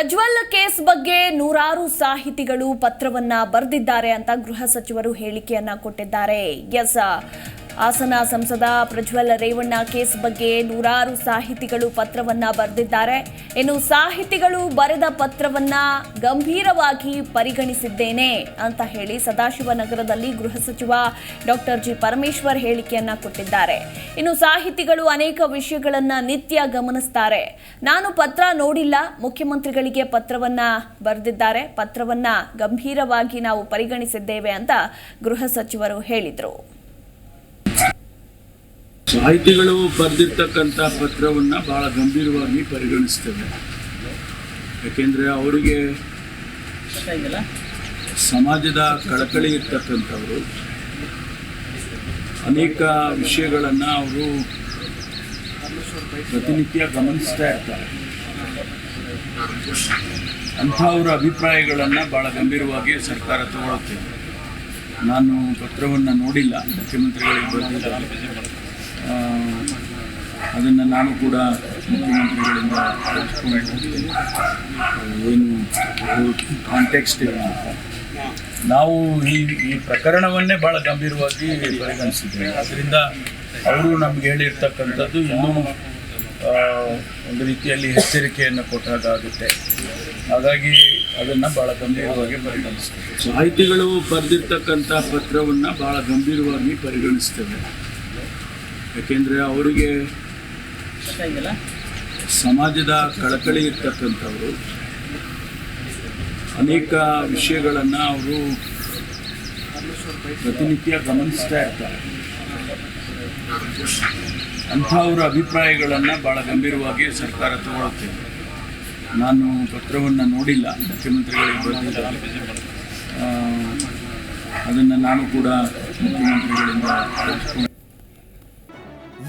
Prajwal case ಬಗ್ಗೆ ನೂರಾರು ಸಾಹಿತಿಗಳು ಪತ್ರವನ್ನ ಬರೆದಿದ್ದಾರೆ ಅಂತ ಗೃಹ ಸಚಿವರು ಹೇಳಿಕೆಯನ್ನ ಕೊಟ್ಟಿದ್ದಾರೆ. ಎಸ್ ಹಾಸನ ಸಂಸದ ಪ್ರಜ್ವಲ್ ರೇವಣ್ಣ ಕೇಸ್ ಬಗ್ಗೆ ನೂರಾರು ಸಾಹಿತಿಗಳು ಪತ್ರವನ್ನ ಬರೆದಿದ್ದಾರೆ. ಇನ್ನು ಸಾಹಿತಿಗಳು ಬರೆದ ಪತ್ರವನ್ನ ಗಂಭೀರವಾಗಿ ಪರಿಗಣಿಸಿದ್ದೇನೆ ಅಂತ ಹೇಳಿ ಸದಾಶಿವನಗರದಲ್ಲಿ ಗೃಹ ಸಚಿವ ಡಾಕ್ಟರ್ ಜಿ ಪರಮೇಶ್ವರ್ ಹೇಳಿಕೆಯನ್ನ ಕೊಟ್ಟಿದ್ದಾರೆ. ಇನ್ನು ಸಾಹಿತಿಗಳು ಅನೇಕ ವಿಷಯಗಳನ್ನ ನಿತ್ಯ ಗಮನಿಸ್ತಾರೆ. ನಾನು ಪತ್ರ ನೋಡಿಲ್ಲ, ಮುಖ್ಯಮಂತ್ರಿಗಳಿಗೆ ಪತ್ರವನ್ನ ಬರೆದಿದ್ದಾರೆ. ಪತ್ರವನ್ನ ಗಂಭೀರವಾಗಿ ನಾವು ಪರಿಗಣಿಸಿದ್ದೇವೆ ಅಂತ ಗೃಹ ಸಚಿವರು ಹೇಳಿದರು. ಸಾಹಿತಿಗಳು ಬರೆದಿರ್ತಕ್ಕಂಥ ಪತ್ರವನ್ನು ಭಾಳ ಗಂಭೀರವಾಗಿ ಪರಿಗಣಿಸ್ತೇವೆ. ಯಾಕೆಂದರೆ ಅವರಿಗೆ ಸಮಾಜದ ಕಳಕಳಿ ಇರ್ತಕ್ಕಂಥವರು, ಅನೇಕ ವಿಷಯಗಳನ್ನು ಅವರು ಪ್ರತಿನಿತ್ಯ ಗಮನಿಸ್ತಾ ಇರ್ತಾರೆ. ಅಂಥವ್ರ ಅಭಿಪ್ರಾಯಗಳನ್ನು ಭಾಳ ಗಂಭೀರವಾಗಿ ಸರ್ಕಾರ ತಗೊಳ್ಳುತ್ತೆ ನಾನು ಪತ್ರವನ್ನು ನೋಡಿಲ್ಲ, ಮುಖ್ಯಮಂತ್ರಿಗಳಿಗೆ ಬರೆದಿದ್ದಾರೆ ಅದನ್ನು ನಾನು ಕೂಡ ಮುಖ್ಯಮಂತ್ರಿಗಳಿಂದ. ಏನು ಕಾಂಟೆಕ್ಸ್ಟ್ ನಾವು ಈ ಈ ಪ್ರಕರಣವನ್ನೇ ಭಾಳ ಗಂಭೀರವಾಗಿ ಪರಿಗಣಿಸಿದ್ದೇವೆ. ಅದರಿಂದ ಅವರು ನಮ್ಗೆ ಹೇಳಿರ್ತಕ್ಕಂಥದ್ದು ಇನ್ನೂ ಒಂದು ರೀತಿಯಲ್ಲಿ ಎಚ್ಚರಿಕೆಯನ್ನು ಕೊಟ್ಟಾಗುತ್ತೆ ಹಾಗಾಗಿ ಅದನ್ನು ಭಾಳ ಗಂಭೀರವಾಗಿ ಪರಿಗಣಿಸ್ತೇವೆ ಸಾಹಿತಿಗಳು ಬರೆದಿರ್ತಕ್ಕಂಥ ಪತ್ರವನ್ನು ಭಾಳ ಗಂಭೀರವಾಗಿ ಪರಿಗಣಿಸ್ತೇವೆ ಯಾಕೆಂದರೆ ಅವರಿಗೆ ಸಮಾಜದ ಕಳಕಳಿ ಇರ್ತಕ್ಕಂಥವರು. ಅನೇಕ ವಿಷಯಗಳನ್ನು ಅವರು ಪ್ರತಿನಿತ್ಯ ಗಮನಿಸ್ತಾ ಇರ್ತಾರೆ. ಅಂಥವ್ರ ಅಭಿಪ್ರಾಯಗಳನ್ನು ಭಾಳ ಗಂಭೀರವಾಗಿ ಸರ್ಕಾರ ತಗೊಳುತ್ತೆ. ನಾನು ಪತ್ರವನ್ನು ನೋಡಿಲ್ಲ ಮುಖ್ಯಮಂತ್ರಿಗಳಿಗೆ ಬರೆದಿಲ್ಲ. ಅದನ್ನು ನಾನು ಕೂಡ ಮುಖ್ಯಮಂತ್ರಿಗಳಿಂದ